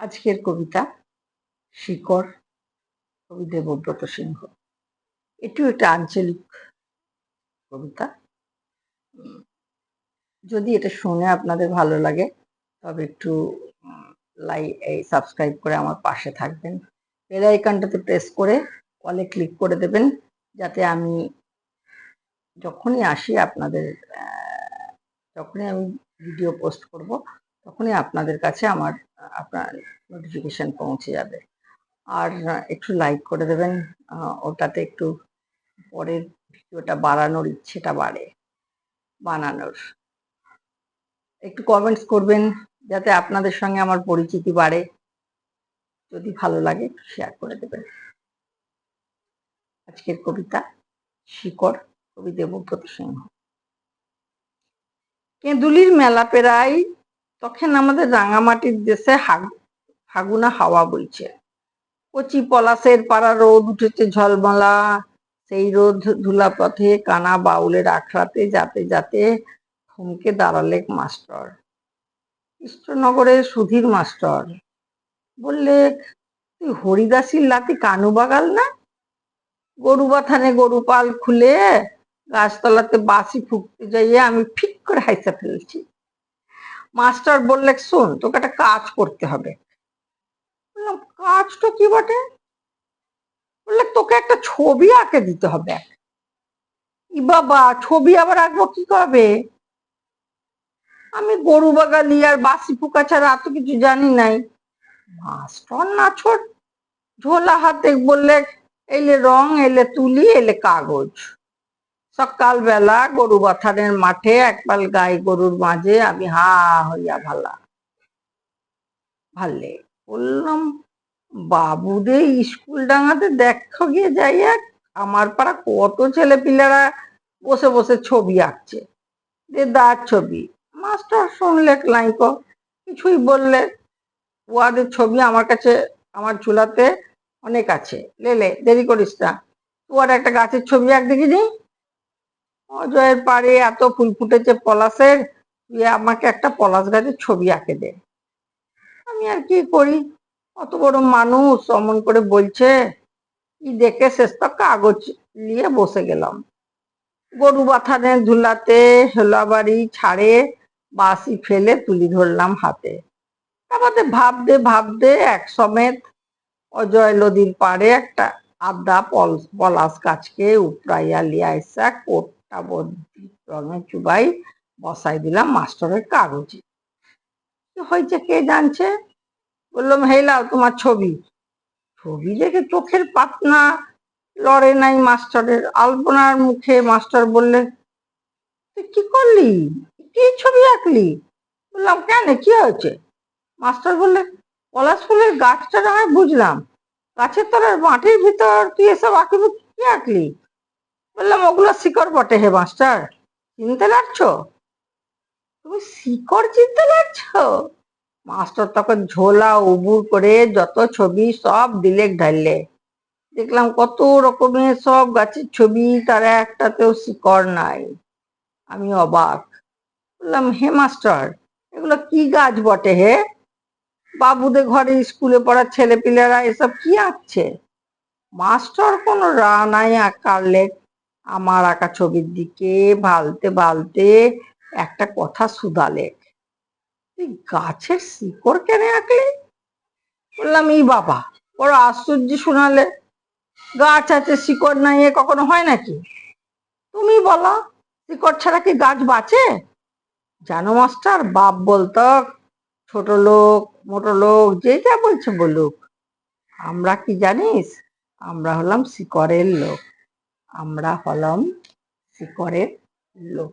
আজকের কবিতা শিকড় কবি দেবব্রত সিংহ। এটিও একটা আঞ্চলিক কবিতা। যদি এটা শুনে আপনাদের ভালো লাগে, তবে একটু লাই এই সাবস্ক্রাইব করে আমার পাশে থাকবেন। বেল আইকনটাতে প্রেস করে কলে ক্লিক করে দেবেন, যাতে আমি যখনই আসি আপনাদের যখনই আমি ভিডিও পোস্ট করব তখনই আপনাদের কাছে আমার, আপনার নোটিফিকেশন পৌঁছে যাবে। আর একটু লাইক করে দেবেন ওটাতে একটু পরের ভিডিওটা বাড়ানোর ইচ্ছেটা বাড়ে, বানানোর। একটু কমেন্টস করবেন, যাতে আপনাদের সঙ্গে আমার পরিচিতি বাড়ে। যদি ভালো লাগে, একটু শেয়ার করে দেবেন। আজকের কবিতা, শিকড়, কবি দেবব্রত সিংহ। কেঁদুলির মেলা পেরাই তখন আমাদের রাঙামাটির দেশে ফাগুনা হাওয়া বইছে। কচি পলাশের পাড়া রোদ উঠেছে ঝলমলা, সেই রোদ ধুলা পথে কানা বাউলের আখড়াতে যাতে যাতে থমকে দাঁড়ালে মাস্টার। কৃষ্ণনগরের সুধীর মাস্টার। বললে, তুই হরিদাসীর লাতি কানু বাগাল না? গরু বাথানে গরু পাল খুলে গাছতলাতে বাসি ফুকতে যাইয়ে আমি ফিক করে হাইসা ফেলছি। মাস্টার বললে, শোন, তোকে একটা কাজ করতে হবে। বললাম, কাজটা কি বটে? বললে, তোকে একটা ছবি আঁকে দিতে হবে। ই বাবা, ছবি আবার আঁকবো কি করবে আমি গরু বাগালি আর বাসি ফুকা ছাড়া এত কিছু জানি নাই। মাস্টার না ছোট ঝোলা হাতে বললে, এলে রং, এলে তুলি, এলে কাগজ। সকালবেলা গরু বাথানের মাঠে একপাল গাই গরুর মাঝে আমি হা হইয়া ভালা। ভালে বললাম বাবুদের স্কুল ডাঙাতে দেখো গিয়ে যাইয়া আমার পাড়া কত ছেলে পিলেরা বসে বসে ছবি আঁকছে। দে দার ছবি। মাস্টার শুনলে লাইক কিছুই বললে ওয়াদের ছবি আমার কাছে, আমার চুলাতে অনেক আছে। লেলে দেরি করিস না। তোর একটা গাছের ছবি এক দেখিনি অজয়ের পাড়ে এত ফুল ফুটেছে পলাশের, তুই আমাকে একটা পলাশ গাছের ছবি আঁকে দে। আমি আর কি করি? অত বড় মানুষ অমন করে বলছে, কি দেখে শেষ তো কাগজ নিয়ে বসে গেলাম। গরু বাথানের ধুলাতে হেলাবাড়ি ছাড়ে বাসি ফেলে তুলি ধরলাম হাতে। তারপরে ভাবতে ভাবতে এক সমেত অজয় নদীর পাড়ে একটা আদা পল, পলাশ গাছকে উপরাইয়া লিয়া এসা বদ্যি রঙে চুবাই বসাই দিলাম মাস্টারের কাগজে। কি হয়েছে কে জানছে? বললাম হেলাও তোমার ছবি। ছবি দেখে চোখের পাতনা লড়ে নাই মাস্টারের। আলপনার মুখে মাস্টার বললেন, তুই কি করলি? কি ছবি আঁকলি? বললাম, কেন? কি হয়েছে? মাস্টার বললেন, পলাশ ফুলের গাছটা না হয় বুঝলাম। গাছের তলার মাটির ভিতর তুই এসব আঁকিবি, কি আঁকলি? বললাম, ওগুলো শিকড় বটে হে মাস্টার, চিনতে লাগছো তুমি শিকড় চিনতে লাগছো মাস্টার তখন ঝোলা, উবুর করে যত ছবি সব দিলে ঢাললে। দেখলাম কত রকমের সব গাছের ছবি, তার একটাতেও শিকড় নাই। আমি অবাক। বললাম, হে মাস্টার, এগুলো কি গাছ বটে হে? বাবুদের ঘরে স্কুলে পড়া ছেলেপিলেরা এসব কি আঁকছে? মাস্টার, কোনো রা নাই আঁকালে আমার আঁকা ছবির দিকে ভালতে ভালতে একটা কথা শুধালে। তুই গাছের শিকড় কেন আঁকলি? বললাম এই বাবা ওর আশ্চর্য শোনালে। গাছ আছে, শিকড় নাই কখনো হয় নাকি? তুমি বলো, শিকড় ছাড়া কি গাছ বাঁচে? জানো মাস্টার, বাপ বলতো, ছোট লোক, মোটো লোক, যে যা বলছে বলুক। আমরা কি জানিস, আমরা হলাম শিকড়ের লোক। আমরা হলাম শিকরের লোক।